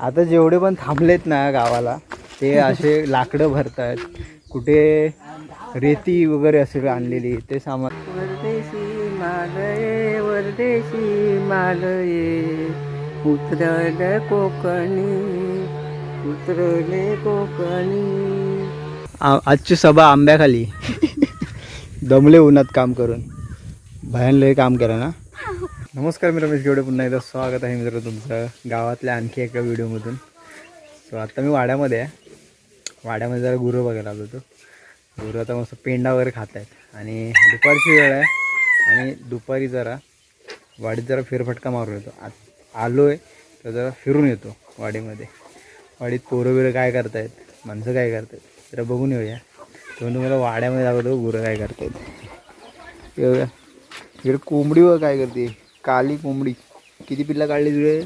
आता जेवढे पण थांबलेत ना गावाला ते असे लाकडं भरतायत. कुठे रेती वगैरे असेल आणलेली ते सामान. परदेशी मालये परदेशी मालये उतरले कोकणी उतरले कोकणी. आ- आजची सभा आंब्याखाली. दमले उन्हात काम करून. भयान लय काम केलं ना. नमस्कार मी रमेश गेवडे. पुन्हा एकदा स्वागत आहे मित्र तुमचं गावातल्या आणखी एका व्हिडिओमधून. सो आत्ता मी वाड्यामध्ये आहे. वाड्यामध्ये जरा गुरं बघायला आलो होतो. गुरं आता मस्त पेंडा वगैरे खात आहेत आणि दुपारची वेळ आहे. आणि दुपारी जरा वाडीत जरा फेरफटका मारून येतो. आत आलो आहे तर जरा फिरून येतो वाडीमध्ये. वाडीत पोरं बिरं काय करतायत? माणसं काय करतायत? जरा बघून येऊया. तेव्हा तुम्हाला वाड्यामध्ये दाखवतो गुरं काय करतायत. येऊया. इकडे कोंबडी व काय करते. काली कोंबडी. किती पिल्ला काढली तुझे?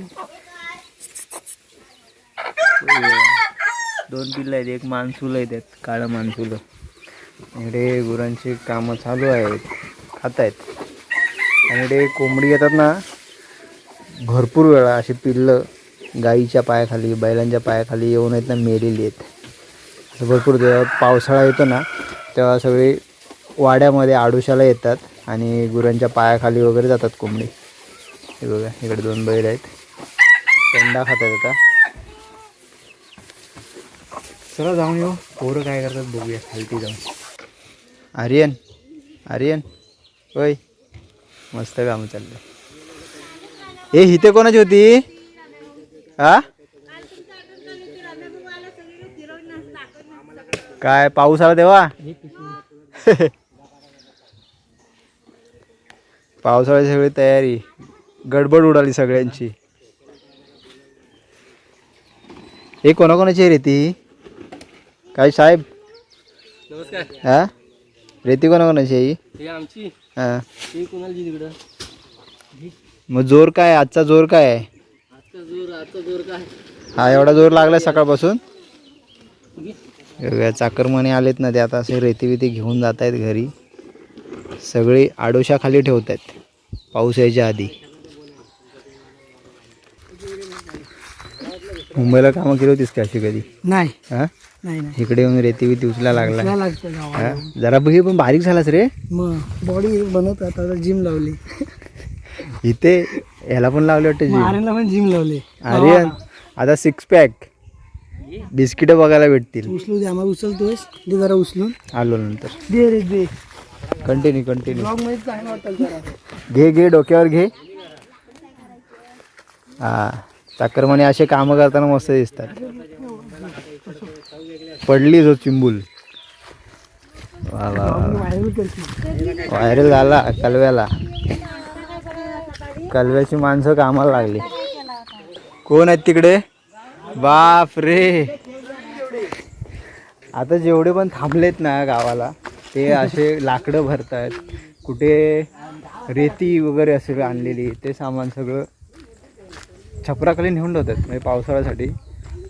दोन पिल्लं आहेत एक माणसूल आहे त्यात काळं माणसूल इकडे गुरांची कामं चालू आहेत खात आहेत आणि इकडे कोंबडी येतात ना भरपूर वेळा अशी पिल्लं गाईच्या पायाखाली बैलांच्या पायाखाली येऊन आहेत ना मेलेली आहेत. असं भरपूर जेव्हा पावसाळा येतो ना तेव्हा सगळे वाड्यामध्ये आडुशाला येतात आणि गुरांच्या पायाखाली वगैरे जातात कोंबडी. हे बघा इकडे दोन बैल आहेत. पेंडा खातात आता. चला जाऊन येऊ. पोरं काय करतात बघूया खालती जाऊन. आर्यन आर्यन. होय मस्त काम चाललं ए इथे कोणाची होती? हा काय पाऊस आला तेव्हा? पावसाळ्याची सगळी तयारी. गडबड उडाली सगळ्यांची. हे कोणाकोणाची आहे रेती? काय साहेब? नमस्कार. हा? रेती कोणाकोणाची आहे ही? आमची. हा. तिकडं? मग जोर काय? आजचा जोर काय आहे? आजचा जोर आजचा जोर काय? हा एवढा जोर लागलाय सकाळपासून? चाकरमाने आलेत ना ते आता असे रेती बिती घेऊन जात आहेत घरी. सगळे आडोशाखाली ठेवत आहेत पाऊस यायच्या आधी. मुंबईला कामं केली होतीस का अशी कधी? नाही. हा? नाही नाही. इकडे येऊन रेती बिती उचला लागला. काय लागतं गावाला? जरा बघ पण बारीक झालास रे. मग बॉडी बनवत आता जिम लावली. इथे ह्याला पण लावले वाटतं जी आर्यनला पण जिम लावली. आर्यन आता सिक्स पॅक बिस्किट बघायला भेटतील. उचलू दे आम्हाला उचलतोयस. दे जरा उचलून. आलो नंतर. दे रे दे. कंटिन्यू कंटिन्यू ब्लॉगमध्ये चांगलं वाटतं जरा. घे घे डोक्यावर घे. हा. चाकरमाने असे कामं करताना मस्त दिसतात. पडली जो चिंबूल. व्हायरल झाला कलव्याला. कलव्याची माणसं कामाला लागली. कोण आहेत तिकडे? बाप रे आता जेवढे पण थांबलेत ना गावाला ते असे लाकडं भरतायत. कुठे रेती वगैरे असे आणलेली ते सामान सगळं छपराखाली नेऊन ठेवतात म्हणजे पावसाळ्यासाठी.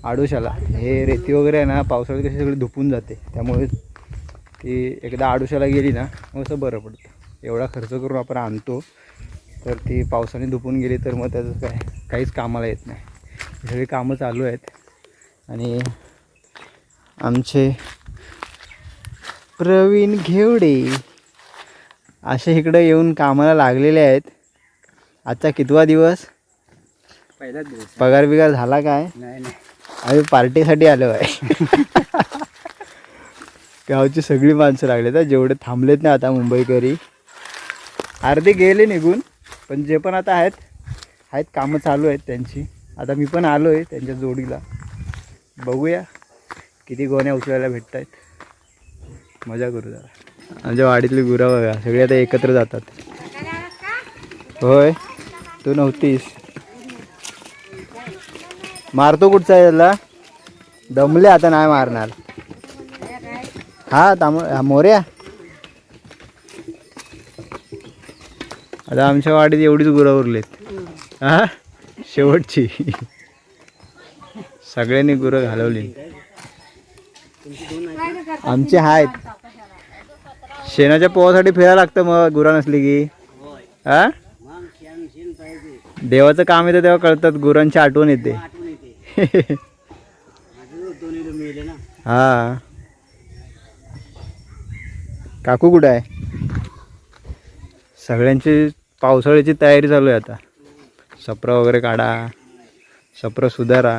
आडुशाला. हे रेती वगैरे आहे ना पावसाळ्यात कशी सगळी धुपून जाते. त्यामुळे ती एकदा आडुशाला गेली ना मग असं बरं पडतं. एवढा खर्च करून आपण आणतो तर ती पावसाने धुपून गेली तर मग त्याचं काय काहीच कामाला येत नाही. सगळी कामं चालू आहेत. आणि आमचे प्रवीण घेवडे असे इकडं येऊन कामाला लागलेले आहेत. आजचा कितवा दिवस? पहिलाच दिवस पगार बिगार झाला काय? नाही नाही. आम्ही पार्टीसाठी आलो आहे. गावची सगळी माणसं लागले तर जेवढे थांबलेत ना आता मुंबईकरी. अर्धे गेले निघून पण जे पण आता आहेत आहेत कामं चालू आहेत त्यांची. आता मी पण आलो आहे त्यांच्या जोडीला. बघूया किती गोण्या उचलायला भेटत आहेत मजा करू जरा. आमच्या वाडीतली गुरं बघा सगळे आता एकत्र जातात. होय तू नव्हतीस. मारतो कुठचा आहे त्याला दमले आता नाही मारणार. हा ताम हा, मोऱ्या आता आमच्या वाडीत एवढीच गुरं उरलेत. हा? शेवटची. सगळ्यांनी गुरं घालवली. आमचे आहेत. शेणाच्या पोहासाठी फिरायला लागतं मग गुरा नसली की. हा? देवाचं काम येतं तेव्हा कळतात गुरांची आठवण येते. हा. काकू कुठं आहे? सगळ्यांची पावसाळ्याची तयारी चालू आहे आता. सप्र वगैरे काढा सप्र सुधारा.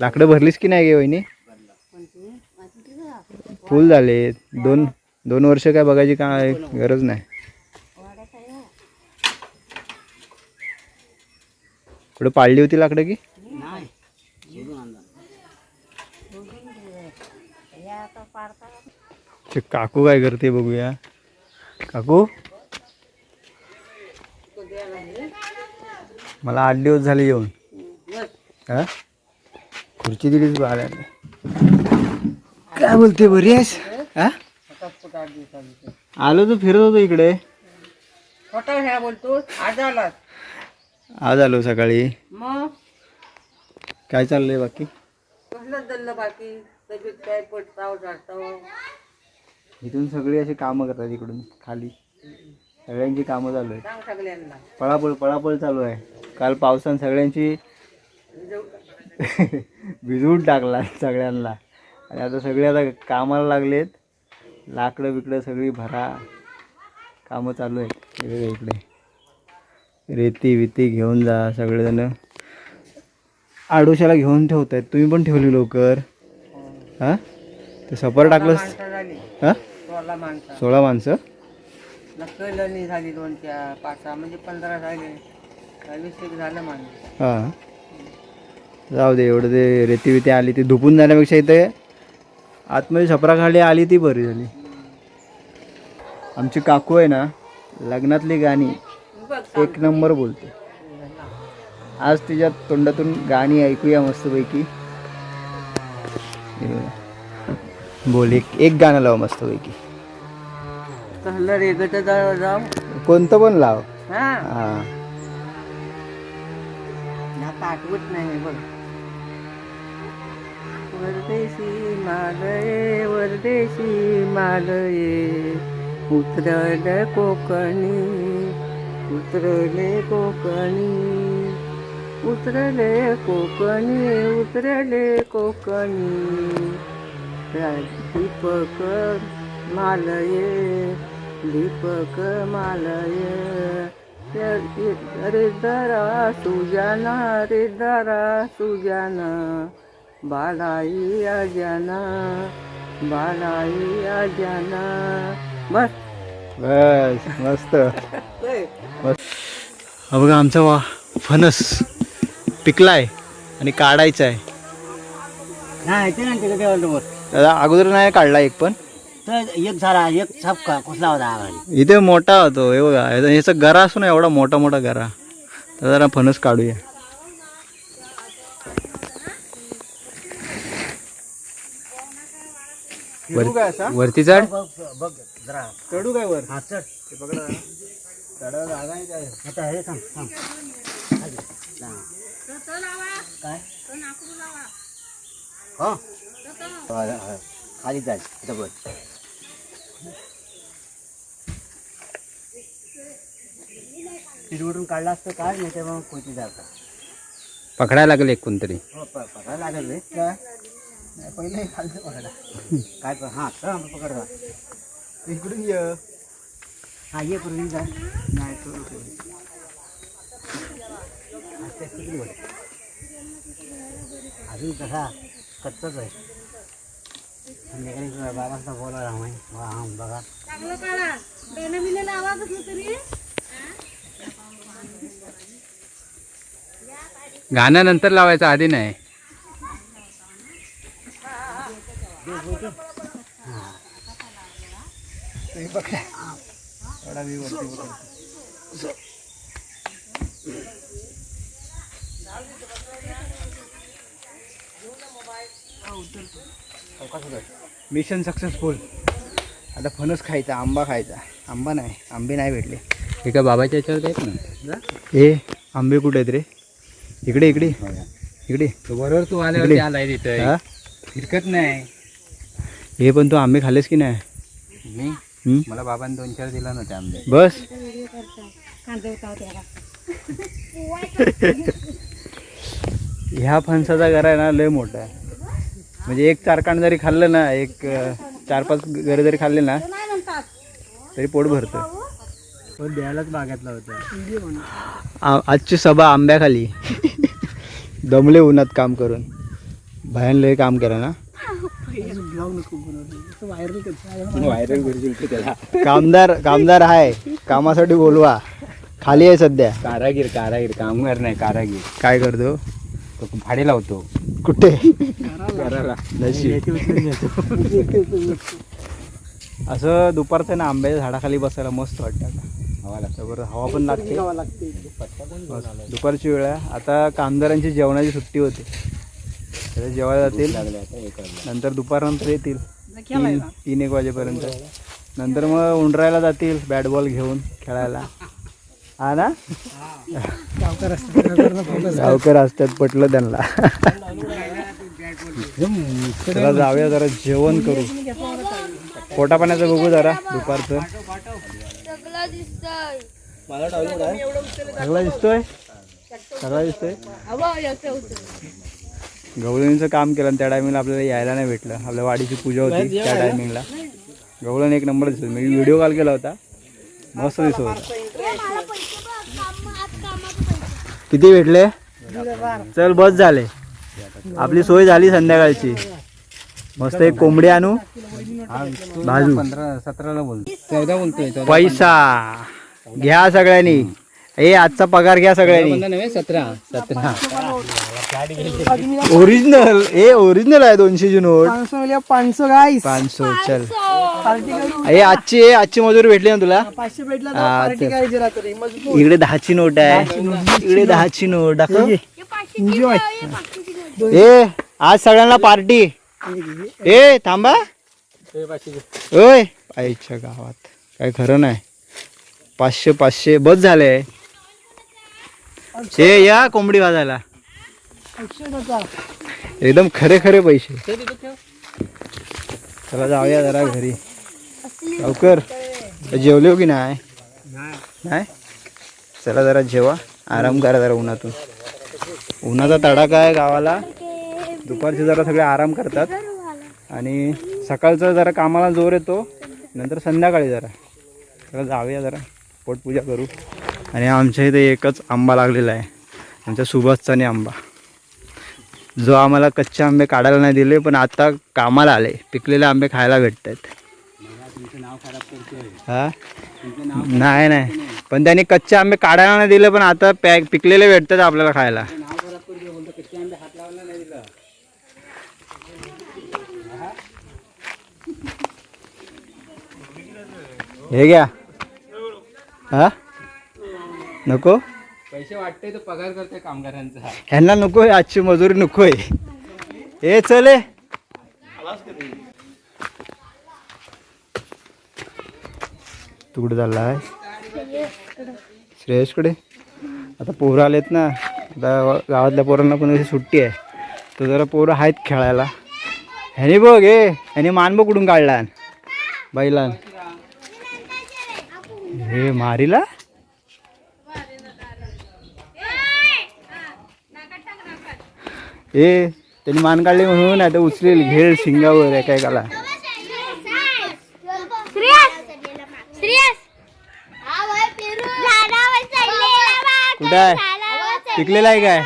लाकडं भरलीस की नाही गे वहिनी? फुल झाले दोन दोन वर्ष काय बघायची काय गरज नाही. कुठं पाळली होती लाकडं की? ते काकू काय करते बघूया. काकू? मला आठ दिवस झाले येऊन. हा? खुर्ची दिलीच बाळा काय बोलते बरी आहेस हा? आलो तू फिरत होतो इकडे. बोलतो? आज आलो सकाळी. मग? काय चाललंय बाकी? कसलं दल्ल बाकी. तब्येत काय पडताव इथून सगळी अशी कामं करतात इकडून खाली. सगळ्यांची कामं चालू सांग सगळ्यांना. पळापळ पळापळ चालू आहे. काल पावसानं सगळ्यांची भिजवून टाकला सगळ्यांना. आणि आता सगळे आता कामाला लागलेत. लाकडं बिकडं सगळी भरा. कामं चालू आहेत. इकडे इकडे. रेती विती घेऊन जा सगळेजण. आडोशाला घेऊन ठेवत आहेत तुम्ही पण ठेवली लवकर. हां. ते सपर टाकलंस? हां? सोळा माणसं. सोळा माणसं? नकलनी झाली दोन चार पाच सहा म्हणजे पंधरा झाले. काय वीस एक झालं माणूस. हां. जाऊ दे एवढं ते रेती बिती आली ती धुपून जाण्यापेक्षा इथे आतमध्ये छपराखाली आली ती बरी झाली. आमची काकू आहे ना लग्नातली गाणी एक नंबर बोलते. आज तिच्या तोंडातून गाणी ऐकूया मस्तपैकी. बोल एक एक गाणं लाव मस्तपैकी. कसलं रेगट कोणतं पण लाव. हा. हां. आता आठवत नाही बघ. परदेशी मालये परदेशी मालये. उतरल कोकणी उतरले कोकणी. उतरले कोकणी उतरले कोकणी. दीपक मालये दीपक मालये. रे दरा सुजाना रे दरा सुजाना बालाई अजाना बालाई अजाना बस. बस मस्त. हा बघा आमचा वा फणस. पिकलाय आणि काढायचा आहे नाही ते नाही तिकडे देवाला दादा अगोदर नाही काढला एक पण? तर एक झाला एक छपका कुठला होता आघाडी. इथे मोठा होतो हे बघा याचा- गरा असतो ना एवढा मोठा मोठा गरा तर जरा फणस काढूया. वर- वरती चढ. बघ जरा. चढू काय वर? हा चढ. नाही काय. आता हे थांब थांब. हा. काय? हो? हा, हा. खाली जाय. इथं बघ. तिरवडून काढला असतं काय? नाही तर मग कोणती जाता. पकडायला लागले एक कोणतरी. हो प- पकडायला लागेल. रे काय नाही पहिले खालचं पकडा. काय पण हां तर आम्ही पकडा इकडून ये. हा ये पूर्वी जा. नाही तो. हा, ते तिकडे. अजून कसा? कच्चाच आहे. संध्याकाळी बाबांचा बोला राहा हा बघा. चांगलं काढा. बेनं बिनं लावा कसलं तरी गाण्यानंतर लावायचं आधी नाही मिशन सक्सेसफुल आता फणस खायचा आंबा खायचा. आंबा नाही आंबे नाही भेटले. हे का बाबाच्या याच्यावर आहेत ना हे आंबे कुठे आहेत रे? इकडे इकडे. इकडे. बरोबर तू इकडे. आल्यावरती आलाय तिथं. हा? फिरकत नाही. हे पण तू आंबे खाल्लेस की नाही? मी? मला बाबांनी दोन चार दिला नव्हते आंबे. बस. ह्या फणसाचा घरा आहे ना लय मोठा आहे. म्हणजे एक चारकांड जरी खाल्लं ना एक चार पाच घरं जरी खाल्ले ना तरी पोट भरतं. पण द्यायलाच बागातला होता. आ- आजची सभा आंब्याखाली. दमले उन्हात काम करून. भयान लय काम केलं ना. व्हायरल करू त्याला. कामदार कामदार आहे कामासाठी बोलवा. खाली आहे सध्या. कारागीर कारागीर. कामगार नाही कारागीर. काय करतो? तो भाडे लावतो. कुठे? असं दुपारचं ना आंब्याच्या झाडाखाली बसायला मस्त वाटतं आता. हवा लागतो. बरं हवा पण लागते. दुपारची वेळ आहे. आता कामगारांची जेवणाची सुट्टी होते. तर जेवायला जातील. नंतर दुपारनंतर येतील. तीन तीन एक वाजेपर्यंत. नंतर मग उंडरायला जातील. बॅट बॉल घेऊन खेळायला. हा ना? गावकर असतात पटलं त्यांना. चला जाऊया जरा जेवण करू. पोटा पाण्याचं बघू जरा दुपारचं. सगळा दिसतोय. सगळा दिसतोय? गवळणीचं काम केलं आणि त्या टायमिंगला आपल्याला यायला नाही भेटलं. आपल्या वाडीची पूजा होती त्या टायमिंगला. गवळण एक नंबर दिसत. मी व्हिडिओ कॉल केला होता. मस्त दिसत होता. किती भेटले? चल बस झाले. आपली सोय झाली संध्याकाळची. मस्त एक कोंबडी आणू. भाजू. पंधरा सतराला बोलतो चौदा बोलतोय पैसा. घ्या सगळ्यांनी. ए आजचा पगार घ्या सगळ्यांनी. सतरा सतरा ओरिजिनल ए ओरिजिनल आहे दोनशेची नोट. पाचशे पाचशे चल. ए आजची ए, आजची मजुरी भेटली ना तुला? इकडे दहाची नोट आहे. इकडे दहाची नोट. दाखव. ए आज सगळ्यांना पार्टी. ए थांबा. ओय आईच्या गावात. काय खरं नाही. पाचशे पाचशे बस झाले ए या कोंबडी वाजायला एकदम खरे खरे पैसे. चला जाऊया जरा घरी. लवकर. जेवले हो की नाही. नाही? चला जरा जेवा. आराम करा जरा उन्हातून. उन्हाचा तडाखा आहे गावाला. दुपारचे जरा सगळे आराम करतात. आणि सकाळचा जरा कामाला जोर येतो. नंतर संध्याकाळी जरा. चला जाऊया जरा. पोटपूजा करू. आणि आमच्या इथे एकच आंबा लागलेला आहे. आमच्या सुभाषचाने आंबा. जो आम्हाला कच्चे आंबे काढायला नाही दिले पण आता कामाला आले. पिकलेले आंबे खायला भेटत आहेत हा? नाही नाही. पण त्यांनी कच्चे आंबे काढायला नाही दिले पण आता पॅक पिकलेले भेटतात आपल्याला खायला. हे घ्या हा नको पैसे वाटते तो पगार करतोय कामगारांचा. ह्यांना नको आहे आजची मजुरी नको आहे. हे चले तू कुठे चालला आहे श्रेयसकडे? आता पोरं आलेत ना. आता गावातल्या पोरांना पण अशी सुट्टी आहे. तर जरा पोरं आहेत खेळायला. ह्याने बघ हे ह्याने मान बघ कुठून काढला बैलान. हे मारीला? ए त्यांनी मान काढले म्हणून आता उचलेल घेल शिंगावर एका एकाला. कुठं आहे? पिकलेला आहे काय?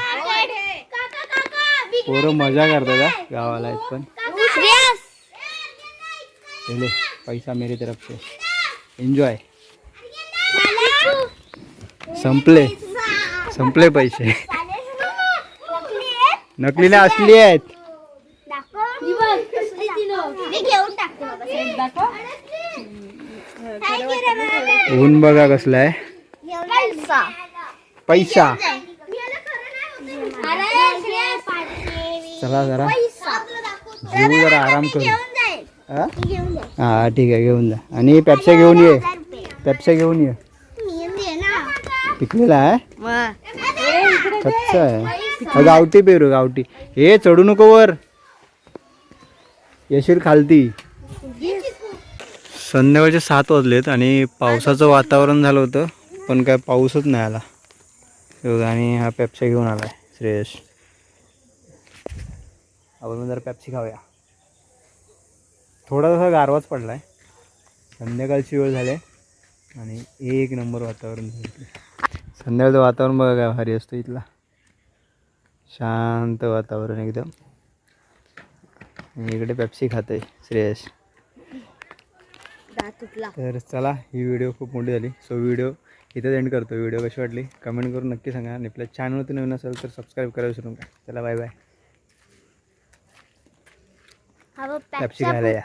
पोरं मजा करतात का गावाला आहेत पण. पैसा मेरी तरफ से. एन्जॉय संपले. संपले पैसे. नकली ना असली आहेत. ऊन बघा कसला आहे. पैसा. चला जरा. घेऊ जरा आराम करू. हा? ठीक आहे घेऊन जा. आणि पेप्स्या घेऊन ये. हजार घेऊन ये. पिकलेला आहे. कच्चा आहे. हा, गावठी पेरू गावठी. हे चढू नको वर. येशील खालती. संध्याकाळचे सात वाजलेत आणि पावसाचं वातावरण झालं होतं पण काय पाऊसच नाही आला. हे आणि हा पेप्स्या घेऊन आलाय श्रेयस आपण मग जरा पॅप्सी खाऊया. थोडासा गारवाच पडला आहे संध्याकाळची वेळ झाली आहे आणि एक नंबर वातावरण झालं. संध्याकाळचं वातावरण बघा काय भारी असतं इथला. शांत वातावरण एकदम. इकडे पेप्सी खाते श्रेयस. तर चला ही व्हिडिओ खूप मोठी झाली. सो व्हिडिओ इथेच एंड करतो. व्हिडिओ कशी वाटली? कमेंट करून नक्की सांगा. आणि आपल्या चॅनलवरती नवीन असेल तर सबस्क्राईब करायला विसरू नका. चला बाय बाय पेप्सी खायला या.